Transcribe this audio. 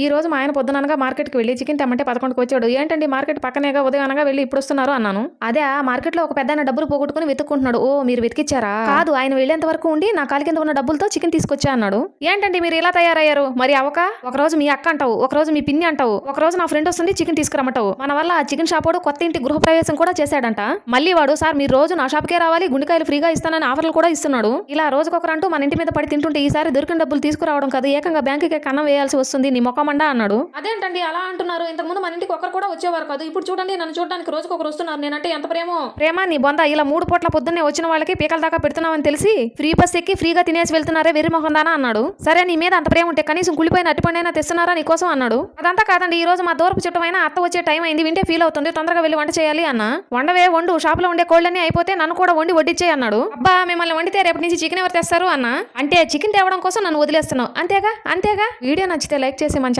ఈ రోజు మా ఆయన పొద్దుననగా మార్కెట్కి వెళ్ళి చికెన్ తెమ్మంటే పదకొండుకి వచ్చాడు. ఏంటండి మార్కెట్ పక్కనేగా ఉదయం అనగా వెళ్ళి ఇప్పుడు వస్తున్నారు అన్నాను. అదే ఆ మార్కెట్లో ఒక పెద్ద డబ్బులు పోగొట్టుకుని వెతుక్కుంటున్నాడు. ఓ మీరు వెతికిచ్చారా? కాదు ఆయన వెళ్ళేంత వరకు ఉండి నా కాలి కింద ఉన్న డబ్బులతో చికెన్ తీసుకొచ్చా? అన్నాడు. ఏంటండి మీరు ఇలా తయారయ్యారు? మరి అవక? ఒక రోజు మీ అక్క అంటావు ఒక రోజు మీ పిన్ని అంటావు ఒక రోజు నా ఫ్రెండ్ వస్తుంది చికెన్ తీసుకురమ్మంటావు. మన వల్ల ఆ చికెన్ షాప్ వాడు కొత్త ఇంటి గృహప్రవేశం కూడా చేశాడంట. మళ్ళీ వాడు సార్ మీరు రోజు నా షాప్కే రావాలి గుండెకాయలు ఫ్రీగా ఇస్తానని ఆఫర్లు కూడా ఇస్తున్నాడు. ఇలా రోజుకొకరంటూ మన ఇంటి మీద పడి తింటుంటే ఈసారి దొరికిన డబ్బులు తీసుకురావడం కాదు ఏకంగా బ్యాంకుకి కన్నం వేయాల్సి వస్తుంది నీ మొక్కమండా అన్నాడు? అదేంటండి అలా అంటున్నారు? ఇంతకుముందు మన ఇంటికి ఒకరు కూడా వచ్చేవారు కాదు. ఇప్పుడు చూడండి నన్ను చూడడానికి రోజుకి ఒకరు వస్తున్నారు. నేనంటే ఎంత ప్రేమో. ప్రేమ నీ బొంద ఇలా మూడు పూట్ల పొద్దున్నే వచ్చిన వాళ్ళకి పీకల దాకా పెడుతున్నావని తెలిసి ఫ్రీ బస్ ఎక్కి ఫ్రీగా తినేసి వెళ్తున్నారే వెర్రి మొహందానా అన్నాడు. సరే నీ మీద అంత ప్రేమ ఉంటే కనీసం కుళ్ళిపోయిన అట్టిపండైనా తెస్తున్నారా నీ కోసం అన్నాడు. అదంతా కాదండి ఈ రోజు మా దూరపు చుట్టమైన అత్త వచ్చే టైం అయింది వింటే ఫీల్ అవుతుంది. తొందరగా వెళ్ళి వంట చేయాలి అన్న. వండవే వండు. షాపులో ఉండే కోళ్ళన్నీ అయిపోతే నన్ను కూడా వండి వడ్డిచ్చే అన్నాడు. అబ్బా మిమ్మల్ని వండితే రేపటి నుంచి చికెన్ ఎవరు తెస్తారు అన్న? అంటే చికెన్ తేవడం కోసం నన్ను వదిలేస్తున్నావు. అంతేగా? అంతేగా? వీడియో నచ్చితే లైక్ చేసి మంచి